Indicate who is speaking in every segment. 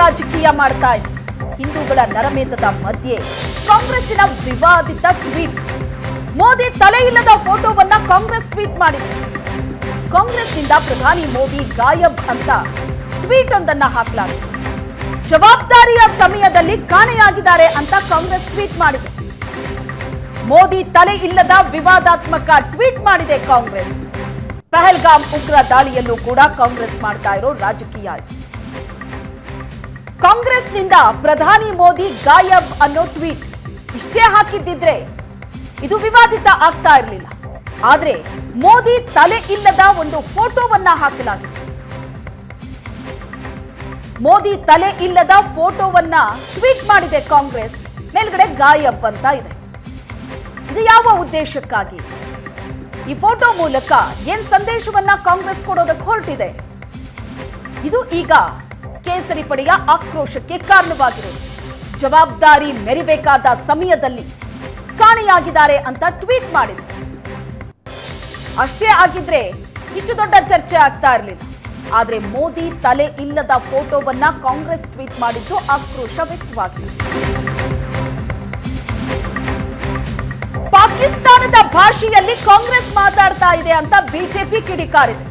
Speaker 1: ರಾಜಕೀಯ ಮಾಡ್ತಾ ಇದೆ ಹಿಂದೂಗಳ ನರಮೇತದ ಮಧ್ಯೆ ಕಾಂಗ್ರೆಸ್ಸಿನ ವಿವಾದಿತ ಟ್ವೀಟ್. ಮೋದಿ ತಲೆ ಇಲ್ಲದ ಫೋಟೋವನ್ನ ಕಾಂಗ್ರೆಸ್ ಟ್ವೀಟ್ ಮಾಡಿದೆ ಕಾಂಗ್ರೆಸ್ನಿಂದ ಪ್ರಧಾನಿ ಮೋದಿ ಗಾಯಬ್ ಅಂತ ಟ್ವೀಟ್ ಒಂದನ್ನ ಹಾಕಲಾಗಿದೆ ಜವಾಬ್ದಾರಿಯ ಸಮಯದಲ್ಲಿ ಕಾಣೆಯಾಗಿದ್ದಾರೆ ಅಂತ ಕಾಂಗ್ರೆಸ್ ಟ್ವೀಟ್ ಮಾಡಿದೆ ಮೋದಿ ತಲೆ ಇಲ್ಲದ ವಿವಾದಾತ್ಮಕ ಟ್ವೀಟ್ ಮಾಡಿದೆ ಕಾಂಗ್ರೆಸ್. ಪಹಲ್ಗಾಮ್ ಉಗ್ರ ದಾಳಿಯಲ್ಲೂ ಕೂಡ ಕಾಂಗ್ರೆಸ್ ಮಾಡ್ತಾ ಇರೋ ರಾಜಕೀಯ ಕಾಂಗ್ರೆಸ್ನಿಂದ ಪ್ರಧಾನಿ ಮೋದಿ ಗಾಯಬ್ ಅನ್ನೋ ಟ್ವೀಟ್ ಇಷ್ಟೇ ಹಾಕಿದ್ದಿದ್ರೆ ಇದು ವಿವಾದಿತ ಆಗ್ತಾ ಇರಲಿಲ್ಲ. ಆದ್ರೆ ಮೋದಿ ತಲೆ ಇಲ್ಲದ ಒಂದು ಫೋಟೋವನ್ನ ಹಾಕಲಾಗಿದೆ. ಮೋದಿ ತಲೆ ಇಲ್ಲದ ಫೋಟೋವನ್ನ ಟ್ವೀಟ್ ಮಾಡಿದೆ ಕಾಂಗ್ರೆಸ್, ಮೇಲ್ಗಡೆ ಗಾಯಬ್ ಅಂತ ಇದೆ. ಇದು ಯಾವ ಉದ್ದೇಶಕ್ಕಾಗಿ? ಈ ಫೋಟೋ ಮೂಲಕ ಏನ್ ಸಂದೇಶವನ್ನ ಕಾಂಗ್ರೆಸ್ ಕೊಡೋದಕ್ಕೆ ಹೊರಟಿದೆ? ಇದು ಈಗ ಕೇಸರಿ ಪಡೆಯ ಆಕ್ರೋಶಕ್ಕೆ ಕಾರಣವಾಗಿದೆ. ಜವಾಬ್ದಾರಿ ಮೆರಿಬೇಕಾದ ಸಮಯದಲ್ಲಿ ಕಾಣೆಯಾಗಿದ್ದಾರೆ ಅಂತ ಟ್ವೀಟ್ ಮಾಡಿದೆ. ಅಷ್ಟೇ ಆಗಿದ್ರೆ ಇಷ್ಟು ದೊಡ್ಡ ಚರ್ಚೆ ಆಗ್ತಾ ಇರಲಿಲ್ಲ. ಆದ್ರೆ ಮೋದಿ ತಲೆ ಇಲ್ಲದ ಫೋಟೋವನ್ನ ಕಾಂಗ್ರೆಸ್ ಟ್ವೀಟ್ ಮಾಡಿದ್ದು ಆಕ್ರೋಶ ವ್ಯಕ್ತವಾಗಿದೆ. ಪಾಕಿಸ್ತಾನದ ಭಾಷೆಯಲ್ಲಿ ಕಾಂಗ್ರೆಸ್ ಮಾತಾಡ್ತಾ ಇದೆ ಅಂತ ಬಿಜೆಪಿ ಕಿಡಿಕಾರಿದೆ.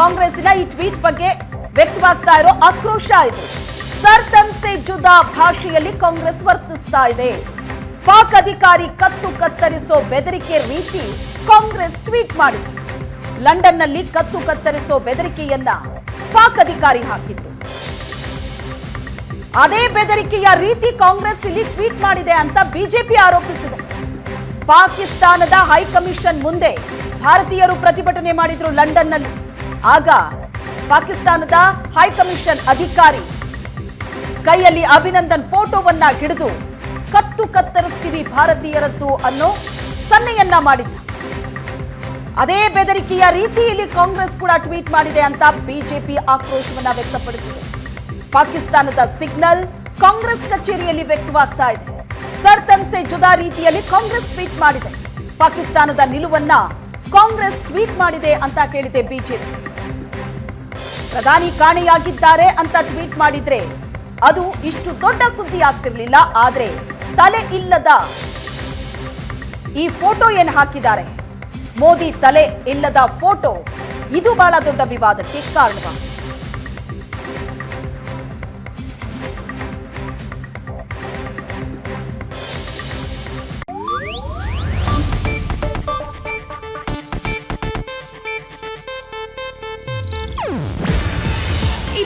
Speaker 1: ಕಾಂಗ್ರೆಸ್ಸಿನ ಈ ಟ್ವೀಟ್ ಬಗ್ಗೆ ವ್ಯಕ್ತವಾಗ್ತಾ ಇರೋ ಆಕ್ರೋಶ ಇದು. ಸರ್ ತಂಸೆ ಜುದಾ ಭಾಷೆಯಲ್ಲಿ ಕಾಂಗ್ರೆಸ್ ವರ್ತಿಸ್ತಾ ಇದೆ. ಪಾಕ್ ಅಧಿಕಾರಿ ಕತ್ತು ಕತ್ತರಿಸೋ ಬೆದರಿಕೆ ರೀತಿ ಕಾಂಗ್ರೆಸ್ ಟ್ವೀಟ್ ಮಾಡಿದೆ. ಲಂಡನ್ನಲ್ಲಿ ಕತ್ತು ಕತ್ತರಿಸೋ ಬೆದರಿಕೆಯನ್ನ ಪಾಕ್ ಅಧಿಕಾರಿ ಹಾಕಿದ್ರು. ಅದೇ ಬೆದರಿಕೆಯ ರೀತಿ ಕಾಂಗ್ರೆಸ್ ಇಲ್ಲಿ ಟ್ವೀಟ್ ಮಾಡಿದೆ ಅಂತ ಬಿಜೆಪಿ ಆರೋಪಿಸಿದೆ. ಪಾಕಿಸ್ತಾನದ ಹೈಕಮಿಷನ್ ಮುಂದೆ ಭಾರತೀಯರು ಪ್ರತಿಭಟನೆ ಮಾಡಿದ್ರು ಲಂಡನ್ನಲ್ಲಿ. ಆಗ ಪಾಕಿಸ್ತಾನದ ಹೈಕಮಿಷನ್ ಅಧಿಕಾರಿ. ಕೈಯಲ್ಲಿ ಅಭಿನಂದನ್ ಫೋಟೋವನ್ನ ಹಿಡಿದು ಕತ್ತು ಕತ್ತರಿಸ್ತೀವಿ ಭಾರತೀಯರದ್ದು ಅನ್ನೋ ಸನ್ನೆಯನ್ನ ಮಾಡಿದ್ದ. ಅದೇ ಬೆದರಿಕೆಯ ರೀತಿಯಲ್ಲಿ ಕಾಂಗ್ರೆಸ್ ಕೂಡ ಟ್ವೀಟ್ ಮಾಡಿದೆ ಅಂತ ಬಿಜೆಪಿ ಆಕ್ರೋಶವನ್ನ ವ್ಯಕ್ತಪಡಿಸಿದೆ. ಪಾಕಿಸ್ತಾನದ ಸಿಗ್ನಲ್ ಕಾಂಗ್ರೆಸ್ ಕಚೇರಿಯಲ್ಲಿ ವ್ಯಕ್ತವಾಗ್ತಾ ಇದೆ. ಸರ್ ಸೆ ಜುದಾ ರೀತಿಯಲ್ಲಿ ಕಾಂಗ್ರೆಸ್ ಟ್ವೀಟ್ ಮಾಡಿದೆ. ಪಾಕಿಸ್ತಾನದ ನಿಲುವನ್ನ ಕಾಂಗ್ರೆಸ್ ಟ್ವೀಟ್ ಮಾಡಿದೆ ಅಂತ ಕೇಳಿದೆ ಬಿಜೆಪಿ. ಪ್ರಧಾನಿ ಕಾಣೆಯಾಗಿದ್ದಾರೆ ಅಂತ ಟ್ವೀಟ್ ಮಾಡಿದ್ರೆ ಅದು ಇಷ್ಟು ದೊಡ್ಡ ಸುದ್ದಿ ಆಗ್ತಿರ್ಲಿಲ್ಲ, ಆದ್ರೆ ತಲೆ ಇಲ್ಲದ ಈ ಫೋಟೋ ಏನ್ ಹಾಕಿದ್ದಾರೆ? ಮೋದಿ ತಲೆ ಇಲ್ಲದ ಫೋಟೋ, ಇದು ಬಹಳ ದೊಡ್ಡ ವಿವಾದಕ್ಕೆ ಕಾರಣವಾಗಿದೆ